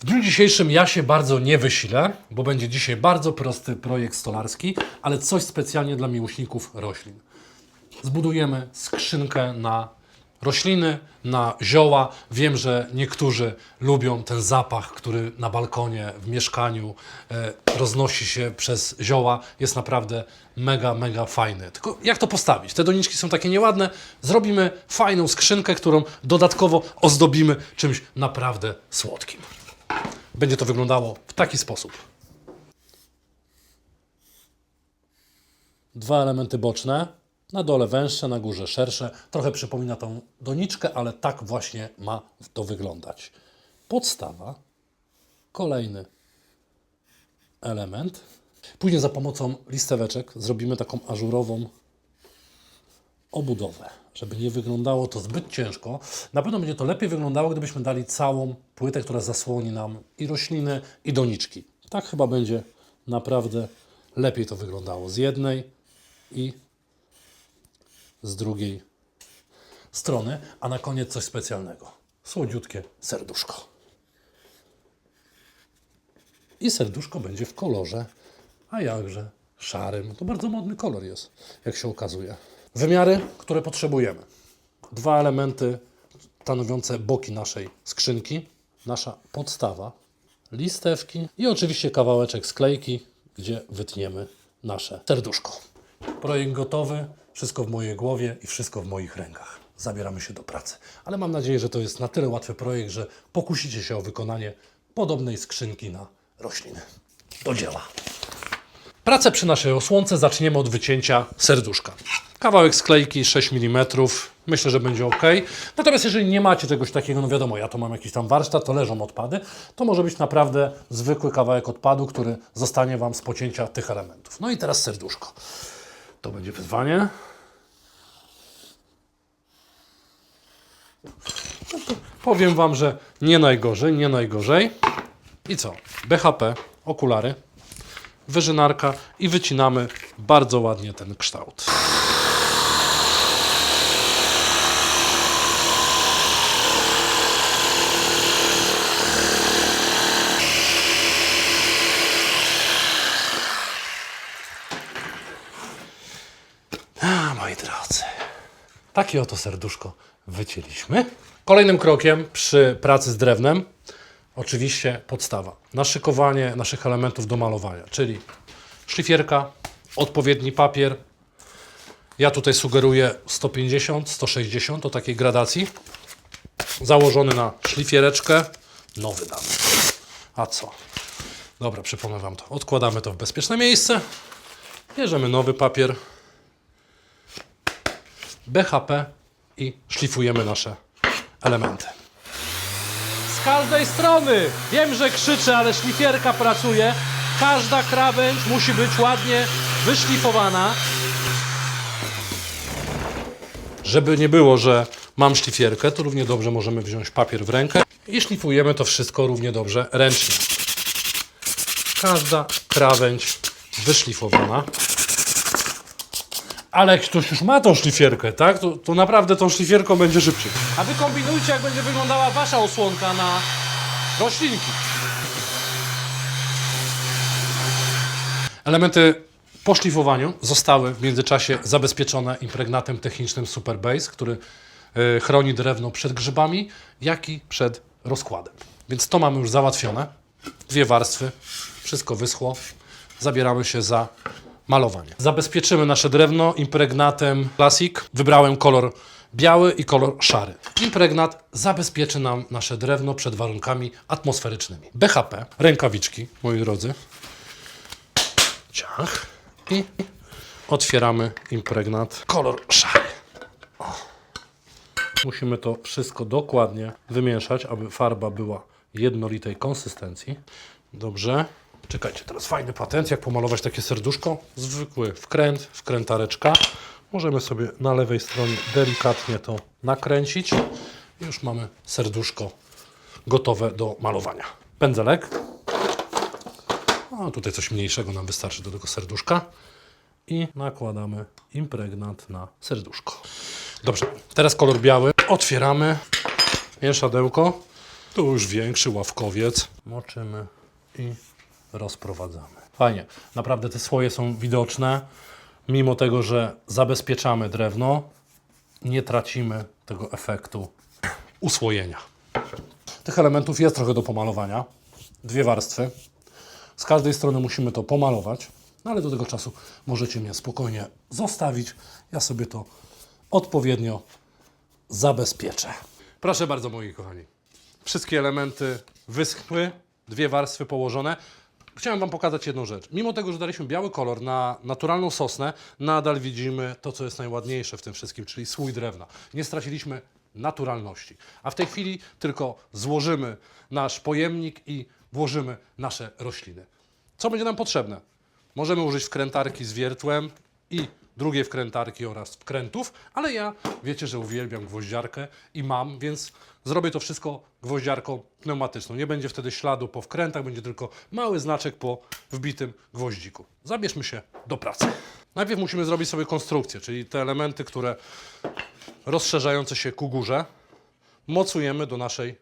W dniu dzisiejszym ja się bardzo nie wysilę, bo będzie dzisiaj bardzo prosty projekt stolarski, ale coś specjalnie dla miłośników roślin. Zbudujemy skrzynkę na rośliny, na zioła. Wiem, że niektórzy lubią ten zapach, który na balkonie, w mieszkaniu e, roznosi się przez zioła. Jest naprawdę mega, mega fajny. Tylko jak to postawić? Te doniczki są takie nieładne. Zrobimy fajną skrzynkę, którą dodatkowo ozdobimy czymś naprawdę słodkim. Będzie to wyglądało w taki sposób. Dwa elementy boczne, na dole węższe, na górze szersze. Trochę przypomina tą doniczkę, ale tak właśnie ma to wyglądać. Podstawa, kolejny element. Później za pomocą listeweczek zrobimy taką ażurową obudowę, żeby nie wyglądało to zbyt ciężko. Na pewno będzie to lepiej wyglądało, gdybyśmy dali całą płytę, która zasłoni nam i rośliny, i doniczki. Tak chyba będzie naprawdę lepiej to wyglądało z jednej i z drugiej strony, a na koniec coś specjalnego. Słodziutkie serduszko. I serduszko będzie w kolorze, a jakże szarym. To bardzo modny kolor jest, jak się okazuje. Wymiary, które potrzebujemy. Dwa elementy stanowiące boki naszej skrzynki, nasza podstawa, listewki i oczywiście kawałeczek sklejki, gdzie wytniemy nasze serduszko. Projekt gotowy, wszystko w mojej głowie i wszystko w moich rękach. Zabieramy się do pracy. Ale mam nadzieję, że to jest na tyle łatwy projekt, że pokusicie się o wykonanie podobnej skrzynki na rośliny. Do dzieła. Pracę przy naszej osłonce zaczniemy od wycięcia serduszka. Kawałek sklejki 6 mm, myślę, że będzie ok. Natomiast jeżeli nie macie czegoś takiego, no wiadomo, ja to mam jakiś tam warsztat, to leżą odpady, to może być naprawdę zwykły kawałek odpadu, który zostanie Wam z pocięcia tych elementów. No i teraz serduszko. To będzie wyzwanie. Powiem Wam, że nie najgorzej, nie najgorzej. I co? BHP, okulary, wyżynarka i wycinamy bardzo ładnie ten kształt. A, moi drodzy. Takie oto serduszko wycięliśmy. Kolejnym krokiem przy pracy z drewnem oczywiście podstawa. Naszykowanie naszych elementów do malowania, czyli szlifierka, odpowiedni papier. Ja tutaj sugeruję 150, 160 o takiej gradacji. Założony na szlifiereczkę, nowy damy. A co? Dobra, przypomnę Wam to. Odkładamy to w bezpieczne miejsce. Bierzemy nowy papier, BHP i szlifujemy nasze elementy. Z każdej strony! Wiem, że krzyczę, ale szlifierka pracuje. Każda krawędź musi być ładnie wyszlifowana. Żeby nie było, że mam szlifierkę, to równie dobrze możemy wziąć papier w rękę i szlifujemy to wszystko równie dobrze ręcznie. Każda krawędź wyszlifowana. Ale jak ktoś już ma tą szlifierkę, tak? To, to naprawdę tą szlifierką będzie szybciej. A wy kombinujcie, jak będzie wyglądała wasza osłonka na roślinki. Elementy po szlifowaniu zostały w międzyczasie zabezpieczone impregnatem technicznym Superbase, który y, chroni drewno przed grzybami, jak i przed rozkładem. Więc to mamy już załatwione. Dwie warstwy, wszystko wyschło. Zabieramy się za malowanie. Zabezpieczymy nasze drewno impregnatem Classic. Wybrałem kolor biały i kolor szary. Impregnat zabezpieczy nam nasze drewno przed warunkami atmosferycznymi. BHP, rękawiczki, moi drodzy. Ciach. I otwieramy impregnat kolor szary. O. Musimy to wszystko dokładnie wymieszać, aby farba była jednolitej konsystencji. Dobrze. Czekajcie, teraz fajny patent, jak pomalować takie serduszko. Zwykły wkręt, wkrętareczka. Możemy sobie na lewej stronie delikatnie to nakręcić. I już mamy serduszko gotowe do malowania. Pędzelek. Tutaj coś mniejszego nam wystarczy do tego serduszka. I nakładamy impregnat na serduszko. Dobrze, teraz kolor biały. Otwieramy mieszadełko Tu już większy ławkowiec. Moczymy i rozprowadzamy. Fajnie. Naprawdę te słoje są widoczne. Mimo tego, że zabezpieczamy drewno, nie tracimy tego efektu usłojenia. Tych elementów jest trochę do pomalowania. Dwie warstwy. Z każdej strony musimy to pomalować, no ale do tego czasu możecie mnie spokojnie zostawić. Ja sobie to odpowiednio zabezpieczę. Proszę bardzo, moi kochani. Wszystkie elementy wyschły, dwie warstwy położone. Chciałem Wam pokazać jedną rzecz. Mimo tego, że daliśmy biały kolor na naturalną sosnę, nadal widzimy to, co jest najładniejsze w tym wszystkim, czyli słój drewna. Nie straciliśmy naturalności. A w tej chwili tylko złożymy nasz pojemnik i włożymy nasze rośliny. Co będzie nam potrzebne? Możemy użyć wkrętarki z wiertłem i drugiej wkrętarki oraz wkrętów, ale ja wiecie, że uwielbiam gwoździarkę i mam, więc zrobię to wszystko gwoździarką pneumatyczną. Nie będzie wtedy śladu po wkrętach, będzie tylko mały znaczek po wbitym gwoździku. Zabierzmy się do pracy. Najpierw musimy zrobić sobie konstrukcję, czyli te elementy, które rozszerzające się ku górze, mocujemy do naszej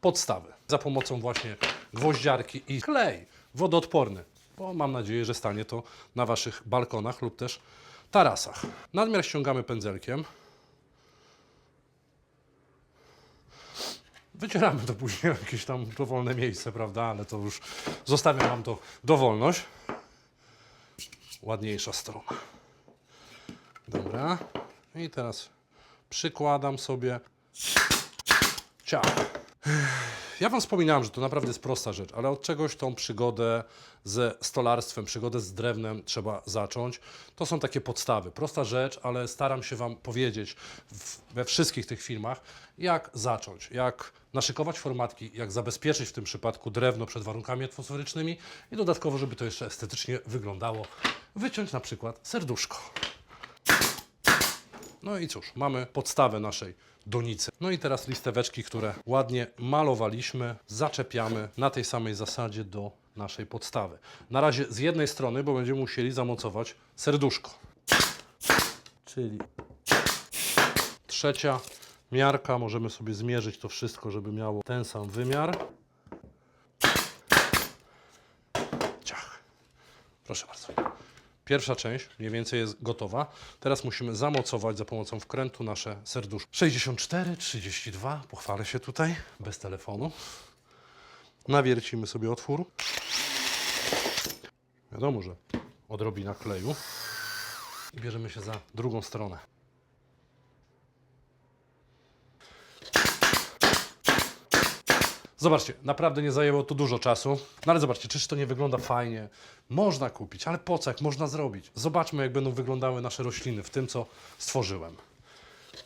podstawy. Za pomocą właśnie gwoździarki i klej wodoodporny, bo mam nadzieję, że stanie to na Waszych balkonach lub też tarasach. Nadmiar ściągamy pędzelkiem. Wycieramy to później jakieś tam dowolne miejsce, prawda? Ale to już zostawiam Wam to dowolność. Ładniejsza strona. Dobra. I teraz przykładam sobie ciach. Ja Wam wspominałem, że to naprawdę jest prosta rzecz, ale od czegoś tą przygodę ze stolarstwem, przygodę z drewnem trzeba zacząć. To są takie podstawy. Prosta rzecz, ale staram się Wam powiedzieć w, we wszystkich tych filmach, jak zacząć, jak naszykować formatki, jak zabezpieczyć w tym przypadku drewno przed warunkami atmosferycznymi i dodatkowo, żeby to jeszcze estetycznie wyglądało, wyciąć na przykład serduszko. No i cóż, mamy podstawę naszej donicy. No i teraz listeweczki, które ładnie malowaliśmy, zaczepiamy na tej samej zasadzie do naszej podstawy. Na razie z jednej strony, bo będziemy musieli zamocować serduszko. Czyli trzecia miarka, możemy sobie zmierzyć to wszystko, żeby miało ten sam wymiar. Ciach. Proszę bardzo. Pierwsza część mniej więcej jest gotowa. Teraz musimy zamocować za pomocą wkrętu nasze serduszko. 64, 32, pochwalę się tutaj, bez telefonu. Nawiercimy sobie otwór. Wiadomo, że odrobina kleju. I bierzemy się za drugą stronę. Zobaczcie, naprawdę nie zajęło to dużo czasu. No ale zobaczcie, czyż to nie wygląda fajnie? Można kupić, ale po co, jak można zrobić? Zobaczmy, jak będą wyglądały nasze rośliny w tym, co stworzyłem.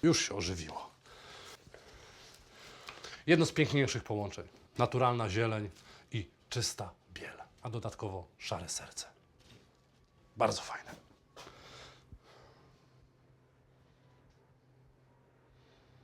Już się ożywiło. Jedno z piękniejszych połączeń. Naturalna zieleń i czysta biel, a dodatkowo szare serce. Bardzo fajne.